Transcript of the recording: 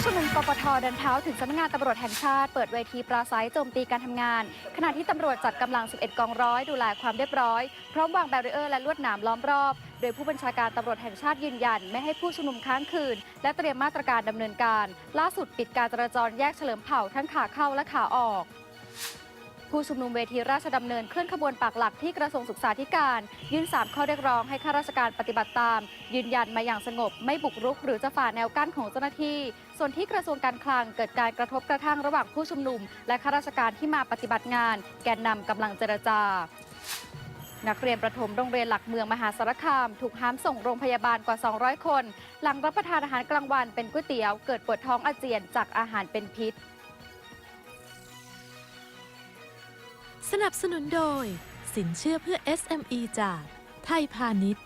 ผู้ชุมนุมกปทเดินเท้าถึงสำนักงานตำรวจแห่งชาติ เปิดเวทีปราศัยโจมตีการทำงาน ขณะที่ตำรวจจัดกำลัง 11 กองร้อย ดูแลความเรียบร้อย พร้อมวางแบรีเออร์และลวดหนามล้อมรอบ โดยผู้บัญชาการตำรวจแห่งชาติยืนยัน ไม่ให้ผู้ชุมนุมค้างคืน และเตรียมมาตรการดำเนินการ ล่าสุดปิดการจราจรแยกเฉลิมเผ่าทั้งขาเข้าและขาออก ผู้ชุมนุมเวทีราชดำเนินเคลื่อนขบวนปากหลักที่กระทรวงศึกษาธิการ ยื่น 3 ข้อเรียกร้องให้ข้าราชการปฏิบัติตาม ยืนยันมาอย่างสงบ ไม่บุกรุก หรือจะฝ่าแนวกั้นของเจ้าหน้าที่ ส่วนที่กระทรวงการคลังเกิดการกระทบกระทั่งระหว่างผู้ชุมนุม และข้าราชการที่มาปฏิบัติงาน แกนนำกำลังเจรจานักเรียนประถมโรงเรียนหลักเมืองมหาสารคาม ถูกห้ามส่งโรงพยาบาลกว่า 200 คน หลังรับประทานอาหารกลางวันเป็นก๋วยเตี๋ยว เกิดปวดท้องอาเจียนจากอาหารเป็นพิษ สนับสนุนโดย สินเชื่อเพื่อ SME จากไทยพาณิชย์